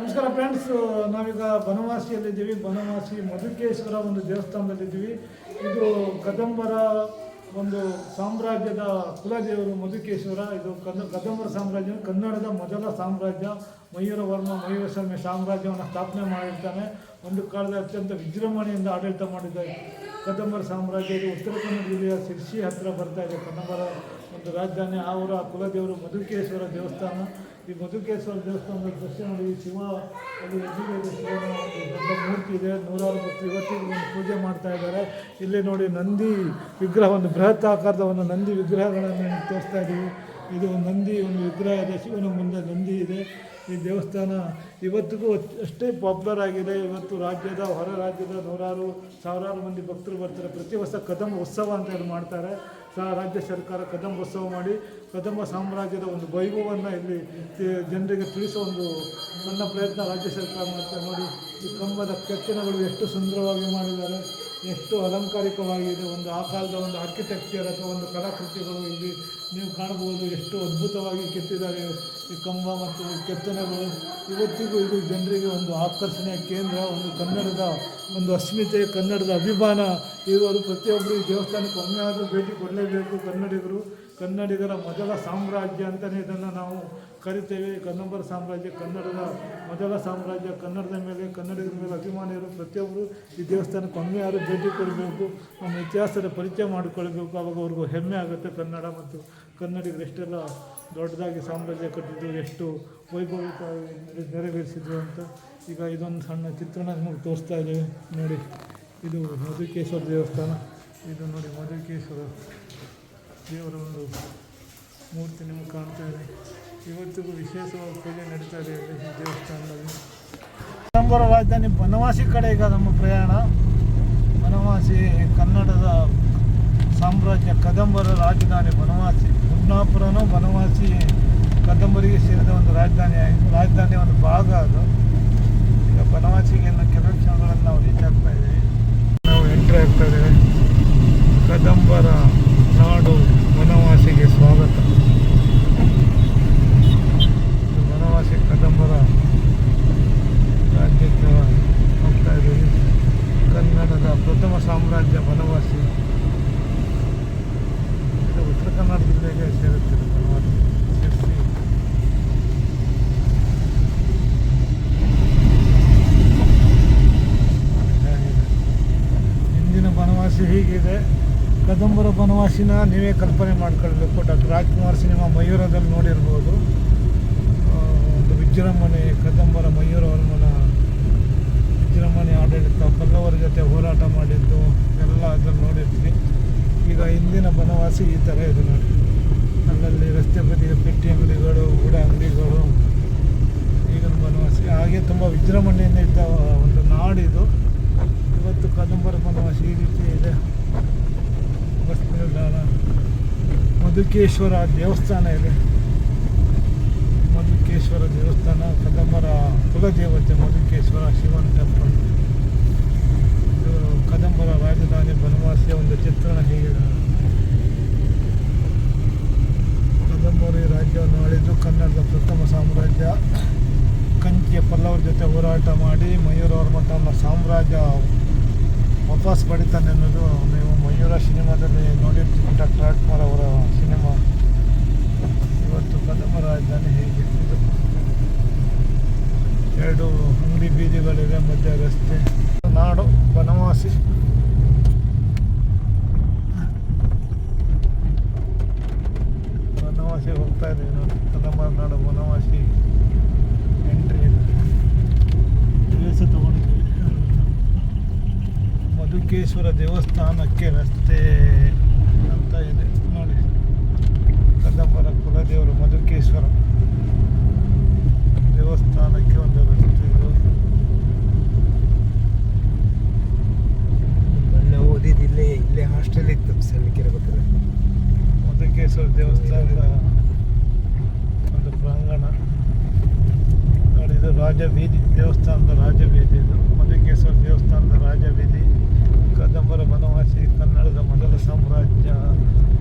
ನಮಸ್ಕಾರ ಫ್ರೆಂಡ್ಸ್ ನಾವೀಗ ಬನವಾಸಿಯಲ್ಲಿದ್ದೀವಿ. ಬನವಾಸಿ ಮಧುಕೇಶ್ವರ ಒಂದು ದೇವಸ್ಥಾನದಲ್ಲಿದ್ದೀವಿ. ಇದು ಕದಂಬರ ಒಂದು ಸಾಮ್ರಾಜ್ಯದ ಕುಲದೇವರು ಮಧುಕೇಶ್ವರ. ಇದು ಕನ್ನ ಕದಂಬರ ಸಾಮ್ರಾಜ್ಯ, ಕನ್ನಡದ ಮೊದಲ ಸಾಮ್ರಾಜ್ಯ. ಮಯೂರ ವರ್ಮ ಮಯೂರ ಶರ್ಮೆ ಸಾಮ್ರಾಜ್ಯವನ್ನು ಸ್ಥಾಪನೆ ಮಾಡಿರ್ತಾನೆ. ಒಂದು ಕಾಲದ ಅತ್ಯಂತ ವಿಜೃಂಭಣೆಯಿಂದ ಆಡಳಿತ ಮಾಡಿದ ಕದಂಬರ ಸಾಮ್ರಾಜ್ಯ. ಇದು ಉತ್ತರ ಕನ್ನಡ ಜಿಲ್ಲೆಯ ಶಿರ್ಸಿ ಹತ್ತಿರ ಬರ್ತಾ ಇದೆ. ಕದಂಬರ ಒಂದು ರಾಜಧಾನಿ. ಅವರ ಕುಲದೇವರು ಮಧುಕೇಶ್ವರ ದೇವಸ್ಥಾನ. ಈ ಮಧುಕೇಶ್ವರ ದೇವಸ್ಥಾನದ ದರ್ಶನ ಶಿವ ಅಲ್ಲಿ ಒಂದು ದೊಡ್ಡ ಮೂರ್ತಿ ಇದೆ ನೂರಾರು ಭಕ್ತರು ಇವತ್ತಿಗೂ ಒಂದು ಪೂಜೆ ಮಾಡ್ತಾ ಇದ್ದಾರೆ ಇಲ್ಲಿ ನೋಡಿ ನಂದಿ ವಿಗ್ರಹ ಒಂದು ಬೃಹತ್ ಆಕಾರದ ಒಂದು ನಂದಿ ವಿಗ್ರಹಗಳನ್ನು ತೋರಿಸ್ತಾ ಇದ್ದೀವಿ ಇದು ಒಂದು ನಂದಿ ಒಂದು ವಿಗ್ರಹ ಇದೆ ಶಿವನ ಮುಂದೆ ನಂದಿ ಇದೆ ಈ ದೇವಸ್ಥಾನ ಇವತ್ತಿಗೂ ಅಷ್ಟೇ ಪಾಪ್ಯುಲರ್ ಆಗಿದೆ. ಇವತ್ತು ರಾಜ್ಯದ, ಹೊರ ರಾಜ್ಯದ ನೂರಾರು, ಸಾವಿರಾರು ಮಂದಿ ಭಕ್ತರು ಬರ್ತಾರೆ. ಪ್ರತಿ ವರ್ಷ ಕದಂಬ ಉತ್ಸವ ಅಂತ ಹೇಳಿ ಮಾಡ್ತಾರೆ. ಸಹ ರಾಜ್ಯ ಸರ್ಕಾರ ಕದಂಬೋತ್ಸವ ಮಾಡಿ ಕದಂಬ ಸಾಮ್ರಾಜ್ಯದ ಒಂದು ವೈಭವವನ್ನು ಇಲ್ಲಿ ಜನರಿಗೆ ತಿಳಿಸೋ ಒಂದು ಸಣ್ಣ ಪ್ರಯತ್ನ ರಾಜ್ಯ ಸರ್ಕಾರ ಮಾಡ್ತಾರೆ ನೋಡಿ. ಈ ಕಂಬದ ಕೆತ್ತನೆಗಳು ಎಷ್ಟು ಸುಂದರವಾಗಿ ಮಾಡಿದ್ದಾರೆ. ಎಷ್ಟು ಅಲಂಕಾರಿಕವಾಗಿದೆ. ಒಂದು ಆ ಕಾಲದ ಒಂದು ಆರ್ಕಿಟೆಕ್ಚರ್ ಅಥವಾ ಒಂದು ಕಲಾಕೃತಿಗಳು ಇಲ್ಲಿ ನೀವು ಕಾಣಬಹುದು. ಎಷ್ಟು ಅದ್ಭುತವಾಗಿ ಕೆತ್ತಿದ್ದಾರೆ. ಈ ಕಂಬ ಮತ್ತು ಕೆತ್ತನೆಗಳು, ಇವತ್ತಿಗೂ ಇದು ಜನರಿಗೆ ಒಂದು ಆಕರ್ಷಣೆಯ ಕೇಂದ್ರ, ಒಂದು ಕನ್ನಡದ ಒಂದು ಅಸ್ಮಿತೆ, ಕನ್ನಡದ ಅಭಿಮಾನ. ಇವರು ಪ್ರತಿಯೊಬ್ಬರು ಈ ದೇವಸ್ಥಾನಕ್ಕೆ ಒಮ್ಮೆ ಆದರೂ ಭೇಟಿ ಕೊಡಲೇಬೇಕು. ಕನ್ನಡಿಗರು, ಕನ್ನಡಿಗರ ಮೊದಲ ಸಾಮ್ರಾಜ್ಯ ಅಂತಲೇ ಇದನ್ನು ನಾವು ಕರಿತೇವೆ. ಕನ್ನಂಬರ ಸಾಮ್ರಾಜ್ಯ, ಕನ್ನಡದ ಮೊದಲ ಸಾಮ್ರಾಜ್ಯ, ಕನ್ನಡದ ಮೇಲೆ, ಕನ್ನಡಿಗರ ಮೇಲೆ ಅಭಿಮಾನ ಇರೋ ಪ್ರತಿಯೊಬ್ಬರು ಈ ದೇವಸ್ಥಾನಕ್ಕೆ ಒಮ್ಮೆ ಆದರೂ ಭೇಟಿ ಕೊಡಬೇಕು. ನಮ್ಮ ಇತಿಹಾಸದ ಪರಿಚಯ ಮಾಡಿಕೊಳ್ಬೇಕು. ಆವಾಗ ಅವ್ರಿಗೂ ಹೆಮ್ಮೆ ಆಗುತ್ತೆ ಕನ್ನಡ ಮತ್ತು ಕನ್ನಡಿಗರು ಎಷ್ಟೆಲ್ಲ ದೊಡ್ಡದಾಗಿ ಸಾಮ್ರಾಜ್ಯ ಕಟ್ಟಿದ್ದು, ಎಷ್ಟು ವೈಭವಿಕವಾಗಿ ನೆರೆ- ನೆರವೇರಿಸಿದ್ರು ಅಂತ ಈಗ ಇದೊಂದು ಸಣ್ಣ ಚಿತ್ರಣ ನಿಮಗೆ ತೋರಿಸ್ತಾ ಇದ್ದೇವೆ. ನೋಡಿ, ಇದು ಮಧುಕೇಶ್ವರ ದೇವಸ್ಥಾನ. ಇದು ನೋಡಿ, ಮಧುಕೇಶ್ವರ ದೇವರ ಒಂದು ಮೂರ್ತಿ ನಿಮಗೆ ಕಾಣ್ತಾ ಇದೆ. ಇವತ್ತಿಗೂ ವಿಶೇಷವಾಗಿ ಪೂಜೆ ನಡೀತಾ ಇದೆ ಈ ದೇವಸ್ಥಾನದಲ್ಲಿ. ಕದಂಬರ ರಾಜಧಾನಿ ಬನವಾಸಿ ಕಡೆ ಈಗ ನಮ್ಮ ಪ್ರಯಾಣ. ಬನವಾಸಿ ಕನ್ನಡದ ಸಾಮ್ರಾಜ್ಯ ಕದಂಬರ ರಾಜಧಾನಿ ಬನವಾಸಿ ಮುನ್ನಾಪುರನೂ ಬನವಾಸಿ ಕದಂಬರಿಗೆ ಸೇರಿದ ಒಂದು ರಾಜಧಾನಿ ರಾಜಧಾನಿ ಒಂದು ಭಾಗ ಅದು. ಈಗ ಬನವಾಸಿಗೆ ಕೆಲವು ಕ್ಷಣಗಳಲ್ಲಿ ನಾವು ರೀಚ್ ಆಗ್ತಾ ಇದ್ದೀವಿ. ನಾವು ಎಂಟ್ರಿ ಆಗ್ತಾ ಇದ್ದೇವೆ. ಕದಂಬರ ನಾಡು ಬನವಾಸಿಗೆ ಸ್ವಾಗತ. ಬನವಾಸಿ ಕದಂಬರ ರಾಜ್ಯಕ್ಕೆ ಹೋಗ್ತಾ ಇದ್ದೀವಿ. ಕನ್ನಡದ ಪ್ರಥಮ ಸಾಮ್ರಾಜ್ಯ ವನವಾಸಿ ಇದು ಉತ್ತರ ಕನ್ನಡ ಜಿಲ್ಲೆಗೆ ಸೇರುತ್ತದೆ. ಇಂದಿನ ಬನವಾಸಿ ಹೀಗಿದೆ. ಕದಂಬರ ಬನವಾಸಿನ ನೀವೇ ಕಲ್ಪನೆ ಮಾಡ್ಕೊಳ್ಬೇಕು ಡಾಕ್ಟರ್ ರಾಜ್ಕುಮಾರ್ ಸಿನಿಮಾ ಮಯೂರದಲ್ಲಿ ನೋಡಿರ್ಬೋದು. ಒಂದು ವಿಜೃಂಭಣೆ, ಕದಂಬರ ಮಯೂರ ವರ್ಮನ ವಿಜೃಂಭಣೆ ಆಡಳಿತ ಪಲ್ಲವರ ಜೊತೆ ಹೋರಾಟ ಮಾಡಿದ್ದು, ಎಲ್ಲ ಅದನ್ನು ನೋಡಿರ್ತೀವಿ. ಈಗ ಹಿಂದಿನ ಬನವಾಸಿ ಈ ಥರ ಇದೆ ನೋಡಿ. ಅಲ್ಲಲ್ಲಿ ರಸ್ತೆ ಬದಿಯ ಪೆಟ್ಟಿ ಅಂಗಡಿಗಳು ಗುಡ ಅಂಗಡಿಗಳು, ಈಗಿನ ಬನವಾಸಿ. ಹಾಗೆ ತುಂಬ ವಿಜೃಂಭಣೆಯಿಂದ ಇದ್ದ ಒಂದು ನಾಡಿದು. ಇವತ್ತು ಕದಂಬರ ಬನವಾಸಿ ಈ ರೀತಿ ಇದೆ. ಬಸ್ ನಿಲ್ದಾಣ ಮಧುಕೇಶ್ವರ ದೇವಸ್ಥಾನ ಇದೆ. ಮಧುಕೇಶ್ವರ ದೇವಸ್ಥಾನ, ಕದಂಬರ ಕುಲದೇವತೆ ಮಧುಕೇಶ್ವರ ಶಿವನ ಟೆಂಪಲ್ ಕದಂಬರ ರಾಜಧಾನಿ ಬನವಾಸಿಯ ಒಂದು ಚಿತ್ರಣ ಹೀಗಿದೆ ಕದಂಬರಿ ರಾಜ್ಯವನ್ನು ಆಳಿದ್ದು ಕನ್ನಡದ ಪ್ರಥಮ ಸಾಮ್ರಾಜ್ಯ ಕಂಚಿಯ ಪಲ್ಲವರ ಜೊತೆ ಹೋರಾಟ ಮಾಡಿ ಮಯೂರವರ್ಮ ತಮ್ಮ ಸಾಮ್ರಾಜ್ಯ ವಾಪಸ್ ಪಡಿತಾನೆ ಅನ್ನೋದು ನೀವು ಮಯೂರ ಸಿನಿಮಾದಲ್ಲಿ ನೋಡಿರ್ತೀವಿ ಡಾಕ್ಟರ್ ರಾಜ್ಕುಮಾರ್ ಅವರ ಸಿನಿಮಾ. ಇವತ್ತು ಕದಂಬ ರಾಜಧಾನಿ ಹೇಗೆ. ಎರಡು ಅಂಗಡಿ ಬೀದಿಗಳಿವೆ, ಮಧ್ಯ ರಸ್ತೆ. ನಾಡು ಬನವಾಸಿ ಬನವಾಸಿ ಹೋಗ್ತಾ ಇದ್ದೀವಿ ನಾವು ಕದಂಬ ನಾಡು ಬನವಾಸಿ ಎಂಟ್ರಿ ದಿವಸ ತಗೊಂಡಿದ್ದೀವಿ ಮಧುಕೇಶ್ವರ ದೇವಸ್ಥಾನಕ್ಕೆ ರಸ್ತೆ ಅಂತ ಇದೆ. ನೋಡಿ. ಕದಂಬರ ಕುಲದೇವರು ಮಧುಕೇಶ್ವರ. ದೇವಸ್ಥಾನಕ್ಕೆ ಒಂದು ರಸ್ತೆ ಇದು ನಾವು ಓದಿದ್ದು ಇಲ್ಲೇ ಇಲ್ಲೇ ಹಾಸ್ಟೆಲ್ ಇತ್ತು ಸಣ್ಣಕ್ಕಿರ ಗೊತ್ತಿಲ್ಲ ಮಧುಕೇಶ್ವರ ದೇವಸ್ಥಾನದ ಒಂದು ಪ್ರಾಂಗಣ. ನೋಡಿ ಇದು ರಾಜಬೀದಿ ದೇವಸ್ಥಾನದ ರಾಜಬೀದಿ ಇದು. ಮಧುಕೇಶ್ವರ ದೇವಸ್ಥಾನದ ರಾಜಬೀದಿ ಕದಂಬರ ಬನವಾಸಿ ಕನ್ನಡದ ಮೊದಲ ಸಾಮ್ರಾಜ್ಯ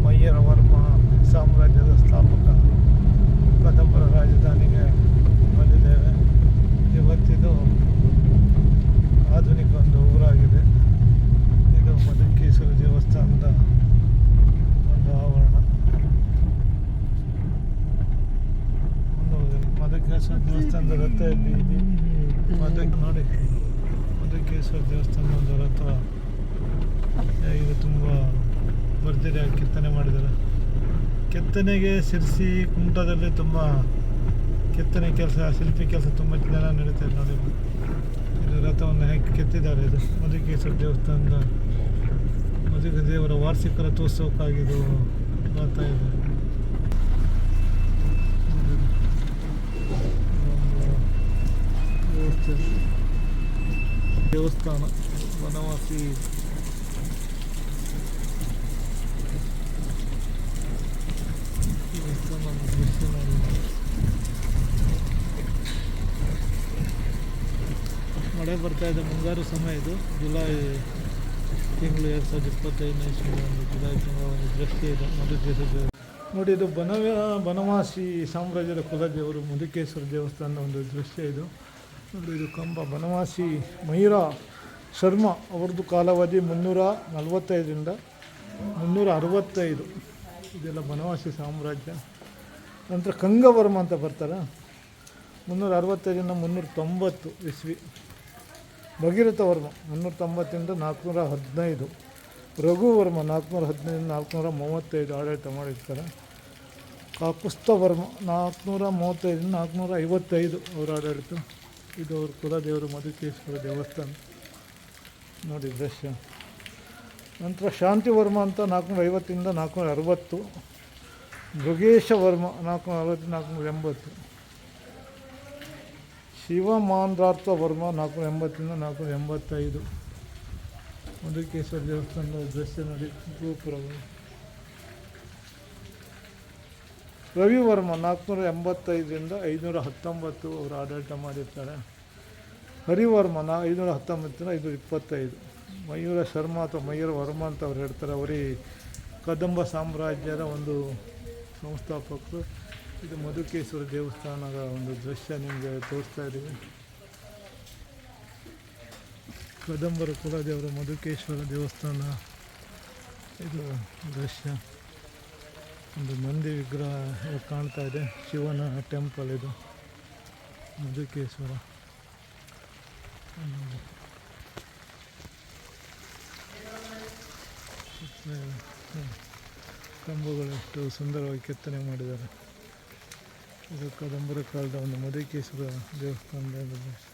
ಮಯ್ಯರ ವರ್ಮ ಸಾಮ್ರಾಜ್ಯದ ಸ್ಥಾಪಕ ಕದಂಬರ ರಾಜಧಾನಿಗೆ ಬಂದಿದ್ದೇವೆ ಇವತ್ತು ಮಧುಕೇಶ್ವರ ದೇವಸ್ಥಾನದ ರಥ ಇಲ್ಲಿ ಇದೆ ಮಧು ನೋಡಿ ಮಧುಕೇಶ್ವರ ದೇವಸ್ಥಾನದ ರಥ ಇದು ತುಂಬ ಭರ್ಜರಿಯಾಗಿ ಕೆತ್ತನೆ ಮಾಡಿದ್ದಾರೆ. ಕೆತ್ತನೆಗೆ ಶಿರ್ಸಿ ಕುಮಟದಲ್ಲಿ ತುಂಬ ಕೆತ್ತನೆ ಕೆಲಸ, ಶಿಲ್ಪಿ ಕೆಲಸ ತುಂಬ ಜನ ಇದೆ ನೋಡಿ. ಇಲ್ಲಿ ರಥವನ್ನು ಹಾಕಿ ಕೆತ್ತಿದ್ದಾರೆ ಇದು? ಮಧುಕೇಶ್ವರ ದೇವಸ್ಥಾನದ ಮಧುಕ ದೇವರ ವಾರ್ಷಿಕ ರಥೋತ್ಸವಕ್ಕಾಗಿ ಇದು. ಮಾಡ್ತಾ ಇದೆ ದೇವಸ್ಥಾನ, ವನವಾಸಿ ದೇವಸ್ಥಾನ ದೃಶ್ಯ ನೋಡಿ ಮಳೆ ಬರ್ತಾ ಇದೆ ಮುಂಗಾರು ಸಮಯ ಇದು. ಜುಲೈ ತಿಂಗಳು ಎರಡು ಸಾವಿರದ ಇಪ್ಪತ್ತೈದನೇ ಒಂದು ಜುಲೈ ತಿಂಗಳ ಒಂದು ದೃಷ್ಟಿ ಇದೆ ಮಧುಕೇಶ್ವರ ನೋಡಿ, ಇದು ಬನವ, ಬನವಾಸಿ ಸಾಮ್ರಾಜ್ಯದ ಕುಲದೇವರು ಮಧುಕೇಶ್ವರ ದೇವಸ್ಥಾನದ ಒಂದು ದೃಶ್ಯ ಇದು. ನೋಡಿ, ಇದು ಕಂಬ, ಬನವಾಸಿ ಮಯೂರ ಶರ್ಮಾ ಅವ್ರದ್ದು ಕಾಲಾವಧಿ ಮುನ್ನೂರ ನಲವತ್ತೈದರಿಂದ ಮುನ್ನೂರ ಅರವತ್ತೈದು. ಇದೆಲ್ಲ ಬನವಾಸಿ ಸಾಮ್ರಾಜ್ಯ. ನಂತರ ಕಂಗವರ್ಮ ಅಂತ ಬರ್ತಾರೆ. ಮುನ್ನೂರ ಅರವತ್ತೈದರಿಂದ ಮುನ್ನೂರ ತೊಂಬತ್ತು ಇಸ್ವಿ. ಭಗೀರಥ ವರ್ಮ, ಮುನ್ನೂರ ತೊಂಬತ್ತರಿಂದ ನಾಲ್ಕುನೂರ ಹದಿನೈದು. ರಘುವರ್ಮ, ನಾಲ್ಕುನೂರ ಹದಿನೈದು, ನಾಲ್ಕುನೂರ ಮೂವತ್ತೈದು ಆಡಳಿತ ಮಾಡಿರ್ತಾರೆ. ಕಾಕುಸ್ತ ವರ್ಮ, ನಾಲ್ಕುನೂರ ಮೂವತ್ತೈದರಿಂದ ನಾಲ್ಕುನೂರ ಐವತ್ತೈದು ಅವರ ಆಡಳಿತ. ಇದು ಅವ್ರ ಕುಲದೇವರು ಮಧುಕೇಶ್ವರ ದೇವಸ್ಥಾನ. ನೋಡಿ ದೃಶ್ಯ. ನಂತರ ಶಾಂತಿ ವರ್ಮ ಅಂತ ನಾಲ್ಕುನೂರ ಐವತ್ತರಿಂದ ನಾಲ್ಕುನೂರ ಅರವತ್ತು. ಮೃಗೇಶ ವರ್ಮ, ನಾಲ್ಕುನೂರ ಅರವತ್ತು, ನಾಲ್ಕುನೂರ ಎಂಬತ್ತು. ಶಿವಮಾಂದ್ರಾರ್ಥ ವರ್ಮ ನಾಲ್ಕುನೂರ ಎಂಬತ್ತರಿಂದ ನಾಲ್ಕುನೂರ ಎಂಬತ್ತೈದು ಮಧುಕೇಶ್ವರ ದೇವಸ್ಥಾನದ ದೃಶ್ಯ ನೋಡಿ, ಗೋಪುರಗಳು. ರವಿವರ್ಮ ನಾಲ್ಕುನೂರ ಎಂಬತ್ತೈದರಿಂದ ಐದುನೂರ ಹತ್ತೊಂಬತ್ತು ಅವರು ಆಡಳಿತ ಮಾಡಿರ್ತಾರೆ. ಹರಿವರ್ಮ ನಾ, ಐದುನೂರ ಹತ್ತೊಂಬತ್ತರಿಂದ ಐದುನೂರ ಇಪ್ಪತ್ತೈದು. ಮಯೂರ ಶರ್ಮಾ ಅಥವಾ ಮಯೂರ ವರ್ಮ ಅಂತ ಅವ್ರು ಹೇಳ್ತಾರೆ. ಅವರೇ ಕದಂಬ ಸಾಮ್ರಾಜ್ಯದ ಒಂದು ಸಂಸ್ಥಾಪಕರು. ಇದು ಮಧುಕೇಶ್ವರ ದೇವಸ್ಥಾನದ ಒಂದು ದೃಶ್ಯ ನಿಮಗೆ ತೋರಿಸ್ತಾ ಇದ್ದೀವಿ ಕದಂಬರ ಕುಲದೇವರ ಮಧುಕೇಶ್ವರ ದೇವಸ್ಥಾನ. ಇದು ದೃಶ್ಯ. ಒಂದು ನಂದಿ ವಿಗ್ರಹ ಕಾಣ್ತಾ ಇದೆ. ಶಿವನ ಟೆಂಪಲ್ ಇದು. ಮಧುಕೇಶ್ವರ. ಕಂಬಗಳು ಎಷ್ಟು ಸುಂದರವಾಗಿ ಕೆತ್ತನೆ ಮಾಡಿದ್ದಾರೆ. ಇದು ಕದಂಬರ ಕಾಲದ ಒಂದು ಮಧುಕೇಶ್ವರ ದೇವಸ್ಥಾನದ ಒಂದು ದೃಶ್ಯ.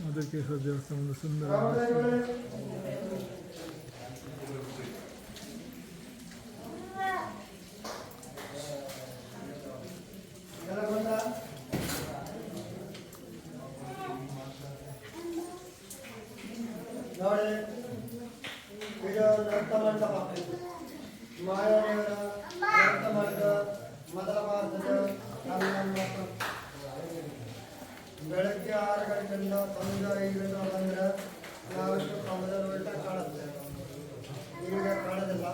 ಮಧುಕೇಶ್ವರ ದೇವಸ್ಥಾನ ಒಂದು ಸುಂದರ ಬೆಳಗ್ಗೆ ಆರು ಗಂಟೆಯಿಂದ ಸಂಜೆ ಐದು ಗಂಟೆ ಬಂದರೆ ನಾವಿಷ್ಟು ಕಮದ ಉಲ್ಟ ಕಾಣುತ್ತೆ ಈಗ ಕಾಣೋದಿಲ್ಲ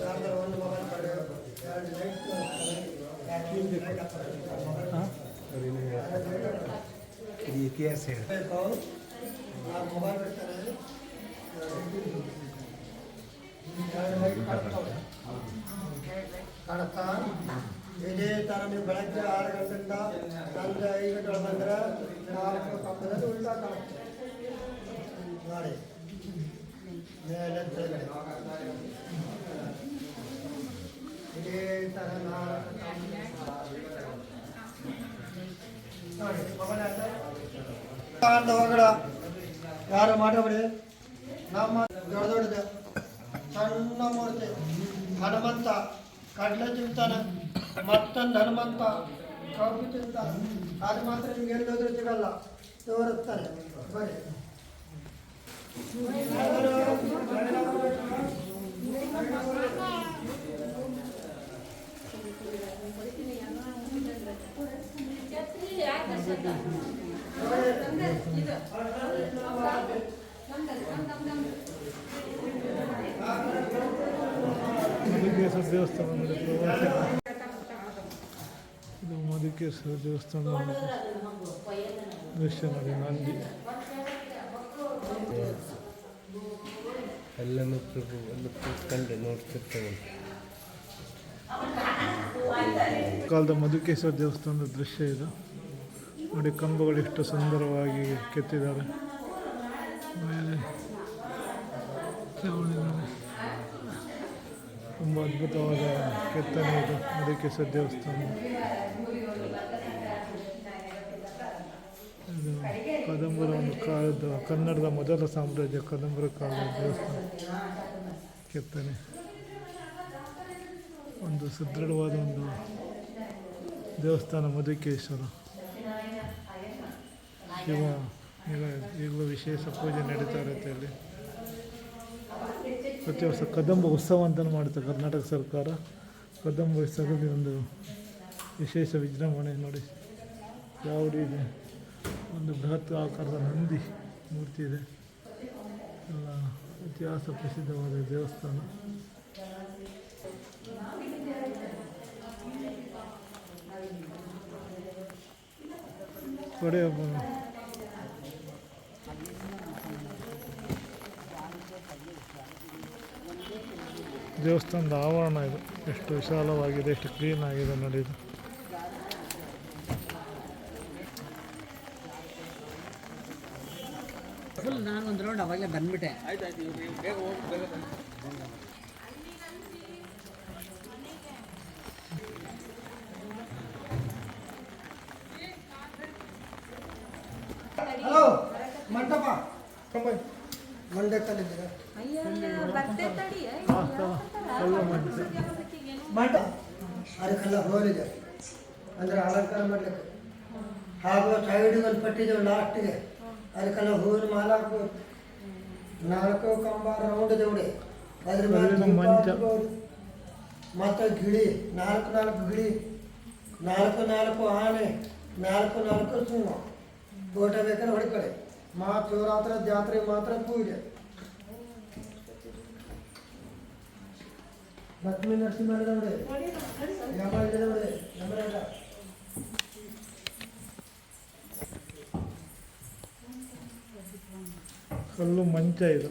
ಯಾರ್ದಾರು ಒಂದು ಮೊಬೈಲ್ ಕಡೆ ಎರಡು ಲೈಟ್ ಹಾಂ ಇದು ಇತಿಹಾಸ ಹೇಳಿ ಬೇಕು ಆ ಮೊಬೈಲ್ ಬಿಡ್ತಾರೆ ಎರಡು ಲೈಟ್ ಇದೇ ಥರ ನೀವು ಬೆಳಗ್ಗೆ ಆರು ಗಂಟೆಯಿಂದ ಸಂಜೆ ಐದು ಗಂಟೆ ಬಂದರೆ ನಾಲ್ಕು ಕಪ್ಪದಲ್ಲಿ ಉಲ್ಟಾ ಕಾಣುತ್ತೆ ನೋಡಿ ಮೇಲೆ ಕೆಳಗಡೆ ಇದೇ ಥರ ನಾಲ್ಕು ನೋಡಿ ಮೊಬೈಲ್ ಆಯ್ತಾ ಅಂತ ಹೋಗಡ ಯಾರು ಮಾಡಬೇಡಿ ನಮ್ಮ ದೊಡ್ಡ ದೊಡ್ಡದು ಸಣ್ಣ ಮೂರ್ತಿ ಹನುಮಂತ ಕಡಲೆ ತಿಂತಾನೆ ಮತ್ತೊಂದು ಹನುಮಂತ ಕಬ್ಬು ತಿಂತ ಅದು ಮಾತ್ರ ನಿಮ್ಗೆ ಎಲ್ಲೋದ್ರೂ ಸಿಗಲ್ಲ ತೋರಿಸ್ತಾರೆ ಬರೀ ದೇವಸ್ಥಾನ. ಇದು ಮಧುಕೇಶ್ವರ ದೇವಸ್ಥಾನ ದೃಶ್ಯ ನೋಡಿ ನಂದಿ ಎಲ್ಲ ಪ್ರಭು ಎಲ್ಲ ಕೂತ್ಕೊಂಡು ನೋಡ್ತಿರ್ತೇವೆ ಕಾಲದ ಮಧುಕೇಶ್ವರ ದೇವಸ್ಥಾನದ ದೃಶ್ಯ ಇದು. ನೋಡಿ ಕಂಬಗಳು ಎಷ್ಟು ಸುಂದರವಾಗಿ ಕೆತ್ತಿದ್ದಾರೆ. ಮೇಲೆ. ತುಂಬ ಅದ್ಭುತವಾದ ಕೆತ್ತನೆ ಇದು ಮಧುಕೇಶ್ವರ ದೇವಸ್ಥಾನ. ಇದು ಕದಂಬರ ಒಂದು ಕಾಲದ ಕನ್ನಡದ ಮೊದಲ ಸಾಮ್ರಾಜ್ಯ ಕದಂಬರ ಕಾಲದ ದೇವಸ್ಥಾನ. ಕೆತ್ತನೆ. ಒಂದು ಸದೃಢವಾದ ಒಂದು ದೇವಸ್ಥಾನ ಮಧುಕೇಶ್ವರ. ಶಿವ ಈಗ ಈಗಲೂ ವಿಶೇಷ ಪೂಜೆ ನಡೀತಾ ಇರುತ್ತೆ ಅಲ್ಲಿ. ಪ್ರತಿ ವರ್ಷ ಕದಂಬ ಉತ್ಸವ ಅಂತಲೂ ಮಾಡುತ್ತೆ ಕರ್ನಾಟಕ ಸರ್ಕಾರ. ಕದಂಬ ಉತ್ಸವದಲ್ಲಿ ಒಂದು ವಿಶೇಷ ವಿಜೃಂಭಣೆ ನೋಡಿ. ಯಾವುದು ಇದೆ. ಒಂದು ಬೃಹತ್ ಆಕಾರದ ನಂದಿ ಮೂರ್ತಿ ಇದೆ. ಎಲ್ಲ ಇತಿಹಾಸ ಪ್ರಸಿದ್ಧವಾದ ದೇವಸ್ಥಾನ. ಕಡೆ ದೇವಸ್ಥಾನದ ಆವರಣ ಇದು. ಎಷ್ಟು ವಿಶಾಲವಾಗಿದೆ ಎಷ್ಟು ಕ್ಲೀನ್ ಆಗಿದೆ ನೋಡಿ ಇದು. ಫುಲ್ ನಾನು ಒಂದು ರೌಂಡ್ ಅವಾಗಲೇ ಬಂದ್ಬಿಟ್ಟೆ. ಹಲೋ ಮಂಟಪ. ಮಂಡ್ಯಕ್ಕಲ್ಲಿದ್ದೀರಾ ಮಂಟ ಅದಕ್ಕೆಲ್ಲ ಹೋಲಿದೆ. ಅಂದರೆ ಅಲಂಕಾರ ಮಾಡಲಿಕ್ಕೆ. ಹಾಗೂ ಸೈಡಿಗೆ ಒಂದು ಪಟ್ಟಿದ್ದೇವೆ ಲಾಸ್ಟಿಗೆ. ಅದಕ್ಕೆಲ್ಲ ಹೂವಿನ ಮಾಲ ಹಾಕ್ಬೋದು. ನಾಲ್ಕು ಕಂಬ ರೌಂಡ್ ದೇವಡೆ ಅದ್ರ ಮೇಲೆ ಮತ್ತು ಗಿಳಿ. ನಾಲ್ಕು ನಾಲ್ಕು ಗಿಳಿ. ನಾಲ್ಕು ನಾಲ್ಕು ಆನೆ. ನಾಲ್ಕು ನಾಲ್ಕು ಸಿಂಹ. ಫೋಟೋ ಬೇಕಾದ್ರೆ ಹೊಡ್ಕೊಳ್ಳಿ. ಮಾ ಶಿವರಾತ್ರಿ ಜಾತ್ರೆ ಮಾತ್ರ ಪೂಜೆ ಲಕ್ಷ್ಮೀ ನರಸಿಂಹ ನೋಡಿ ಯಮ ಇದೆ ನೋಡಿ ಯಮರಾಜ ಕಲ್ಲು ಮಂಚ ಇದು.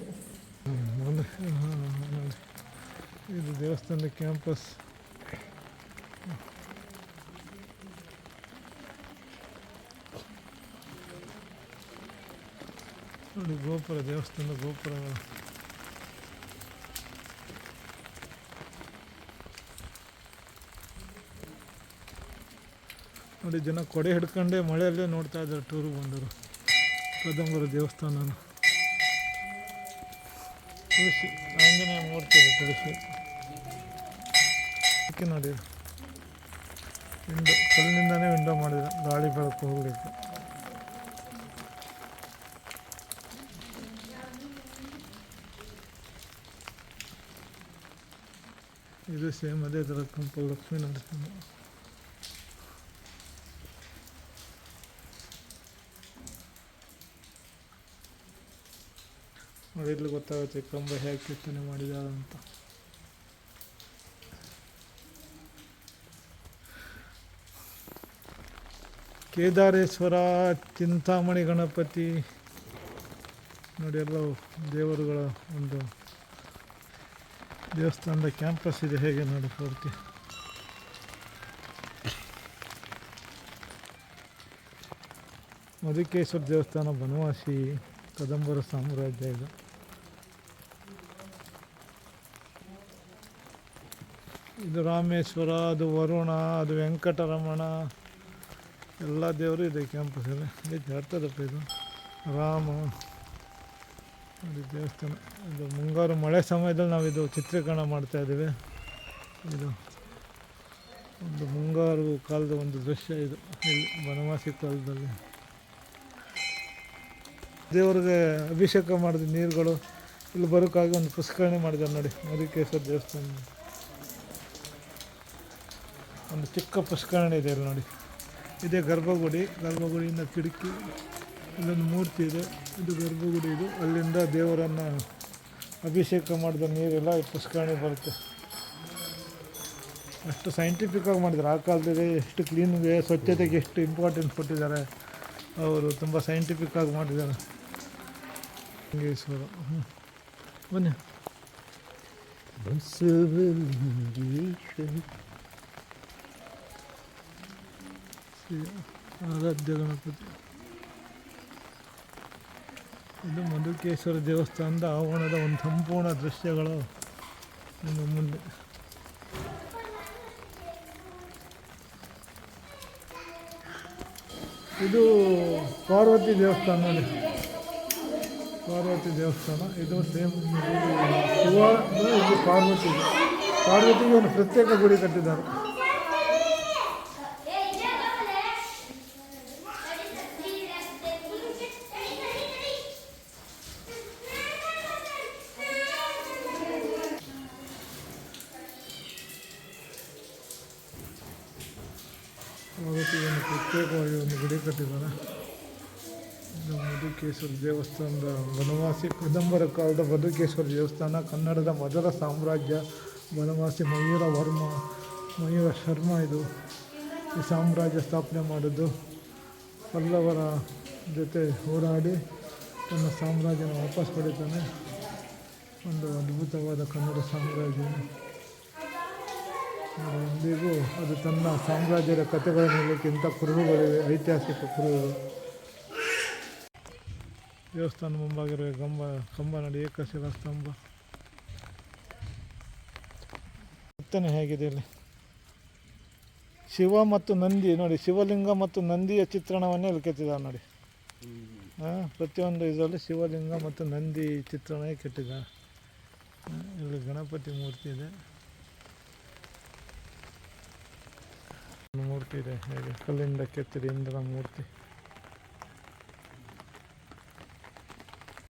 ಇದು ದೇವಸ್ಥಾನದ ಕ್ಯಾಂಪಸ್. ನೋಡಿ ಗೋಪುರ, ದೇವಸ್ಥಾನದ ಗೋಪುರ ನೋಡಿ, ಜನ ಕೊಡೆ ಹಿಡ್ಕೊಂಡೆ ಮಳೆಯಲ್ಲೇ ನೋಡ್ತಾ ಇದ್ದಾರೆ ಟೂರಿಗೆ ಬಂದರು ಕದಂಬರ ದೇವಸ್ಥಾನನ ತುಳಸಿ, ಆಂಜನೇಯ ಮೂರ್ತಿ ತುಳಸಿ. ಅದಕ್ಕೆ ನೋಡಿ, ವಿಂಡೋ, ಕಲ್ಲಿನಿಂದಾನೇ ವಿಂಡೋ ಮಾಡಿದ ಗಾಳಿ ಬೆಳಕು ಹೋಗಲಿಕ್ಕೆ ಇದು ಸೇಮ್ ಅದೇ ಥರ ಕಂಪಲ್ ಲಕ್ಷ್ಮೀ ನರಸಿಂಹ ನೋಡಿ ಇಲ್ಲಿ ಗೊತ್ತಾಗುತ್ತೆ ಕಂಬ ಹೇಗೆ ಕೆತ್ತನೆ ಮಾಡಿದ್ದಾರೆ ಅಂತ. ಕೇದಾರೇಶ್ವರ ಚಿಂತಾಮಣಿ ಗಣಪತಿ. ನೋಡಿ ಎಲ್ಲ ದೇವರುಗಳ ಒಂದು ದೇವಸ್ಥಾನದ ಕ್ಯಾಂಪಸ್ ಇದೆ, ಹೇಗೆ ನೋಡಿ ಪೂರ್ತಿ. ಮಧುಕೇಶ್ವರ ದೇವಸ್ಥಾನ, ಬನವಾಸಿ, ಕದಂಬರ ಸಾಮ್ರಾಜ್ಯ ಇದು. ಇದು ರಾಮೇಶ್ವರ, ಅದು ವರುಣ, ಅದು ವೆಂಕಟರಮಣ, ಎಲ್ಲ ದೇವರು ಇದೆ ಕ್ಯಾಂಪಸಲ್ಲಿ ಇದು ಹೇಳ್ತದಪ್ಪ ಇದು? ರಾಮ, ಅದು ದೇವಸ್ಥಾನ. ಇದು ಮುಂಗಾರು ಮಳೆ ಸಮಯದಲ್ಲಿ ನಾವು ಇದು ಚಿತ್ರೀಕರಣ ಮಾಡ್ತಾ ಇದ್ದೀವಿ. ಇದು ಒಂದು ಮುಂಗಾರು ಕಾಲದ ಒಂದು ದೃಶ್ಯ ಇದು, ಇಲ್ಲಿ ವನವಾಸಿ ಕಾಲದಲ್ಲಿ. ದೇವರಿಗೆ ಅಭಿಷೇಕ ಮಾಡಿದ ನೀರುಗಳು, ಇಲ್ಲಿ ಬರೋಕ್ಕಾಗಿ ಒಂದು ಪುಷ್ಕರಣೆ ಮಾಡಿದ್ದಾರೆ ನೋಡಿ ಮಧುಕೇಶ್ವರ ದೇವಸ್ಥಾನ ಒಂದು ಚಿಕ್ಕ ಪುಷ್ಕರಣಿ ಇದೆ ಇಲ್ಲಿ ನೋಡಿ. ಇದೇ ಗರ್ಭಗುಡಿ. ಗರ್ಭಗುಡಿಯಿಂದ ಕಿಟಕಿ, ಇಲ್ಲೊಂದು ಮೂರ್ತಿ ಇದೆ. ಇದು ಗರ್ಭಗುಡಿ ಇದು. ಅಲ್ಲಿಂದ ದೇವರನ್ನು ಅಭಿಷೇಕ ಮಾಡಿದ ನೀರೆಲ್ಲ ಪುಷ್ಕರಣೆ ಬರುತ್ತೆ. ಅಷ್ಟು ಸೈಂಟಿಫಿಕ್ ಆಗಿ ಮಾಡಿದ್ದಾರೆ. ಆ ಕಾಲದಲ್ಲಿ ಎಷ್ಟು ಕ್ಲೀನ್ಗೆ ಸ್ವಚ್ಛತೆಗೆ ಎಷ್ಟು ಇಂಪಾರ್ಟೆನ್ಸ್ ಕೊಟ್ಟಿದ್ದಾರೆ. ಅವರು ತುಂಬ ಸೈಂಟಿಫಿಕ್ ಆಗಿ ಮಾಡಿದ್ದಾರೆ. ಲಿಂಗೇಶ್ವರ. ಹ್ಞೂ ಬನ್ನಿ. ಬಸವಲಿಂಗೇಶ್ವರ ಆರಾಧ್ಯ ಗಣಪತಿ ಇದು ಮಧುಕೇಶ್ವರ ದೇವಸ್ಥಾನದ ಆವರಣದ ಒಂದು ಸಂಪೂರ್ಣ ದೃಶ್ಯಗಳು. ನಿಮ್ಮ ಮುಂದೆ. ಇದು ಪಾರ್ವತಿ ದೇವಸ್ಥಾನ ನೋಡಿ. ಪಾರ್ವತಿ ದೇವಸ್ಥಾನ. ಇದು ಸೇಮ್ ಶಿವ, ಇದು ಪಾರ್ವತಿ. ಪಾರ್ವತಿಗೆ ಒಂದು ಪ್ರತ್ಯೇಕ ಗುಡಿ ಕಟ್ಟಿದ್ದಾರೆ. ಪ್ರತ್ಯೇಕವಾಗಿ ಒಂದು ಗುಡಿ ಕಟ್ಟಿದ್ದಾರೆ. ದೇವಸ್ಥಾನದ ಬನವಾಸಿ ಕದಂಬರ ಕಾಲದ ಮಧುಕೇಶ್ವರ ದೇವಸ್ಥಾನ, ಕನ್ನಡದ ಮೊದಲ ಸಾಮ್ರಾಜ್ಯ ಬನವಾಸಿ ಮಯೂರ ವರ್ಮ, ಮಯೂರ ಶರ್ಮ ಇದು ಈ ಸಾಮ್ರಾಜ್ಯ ಸ್ಥಾಪನೆ ಮಾಡಿದ್ದು. ಪಲ್ಲವರ ಜೊತೆ ಹೋರಾಡಿ ತನ್ನ ಸಾಮ್ರಾಜ್ಯನ ವಾಪಸ್ ಪಡಿತಾನೆ ಒಂದು ಅದ್ಭುತವಾದ ಕನ್ನಡ ಸಾಮ್ರಾಜ್ಯ. ಇಂದಿಗೂ ಅದು ತನ್ನ ಸಾಮ್ರಾಜ್ಯದ ಕಥೆಗಳನ್ನು ಮೇಲೆ ಇಂಥ ಕುರುಹುಗಳಿವೆ ಐತಿಹಾಸಿಕ ಕುರುಹುಗಳು. ದೇವಸ್ಥಾನ ಮುಂಭಾಗಿರುವ ಕಂಬ ಕಂಬ ನಡಿ ಏಕಶಿಲ ಸ್ತಂಭ. ಕೆತ್ತನೆ ಹೇಗಿದೆ ಇಲ್ಲಿ? ಶಿವ ಮತ್ತು ನಂದಿ ನೋಡಿ ಶಿವಲಿಂಗ ಮತ್ತು ನಂದಿಯ ಚಿತ್ರಣವನ್ನೇ ಇಲ್ಲಿ ಕೆತ್ತಿದ್ದಾರೆ ನೋಡಿ. ಹಾಂ ಪ್ರತಿಯೊಂದು ಇದರಲ್ಲಿ ಶಿವಲಿಂಗ ಮತ್ತು ನಂದಿ ಚಿತ್ರಣ ಕೆಟ್ಟಿದ್ದಾರೆ ಇಲ್ಲಿ ಗಣಪತಿ ಮೂರ್ತಿ ಇದೆ. ಇದೆ ಹೇಗೆ? ಕಲ್ಲಿಂದ ಕೆತ್ತಿದೆ ಇಂದ್ರನ ಮೂರ್ತಿ.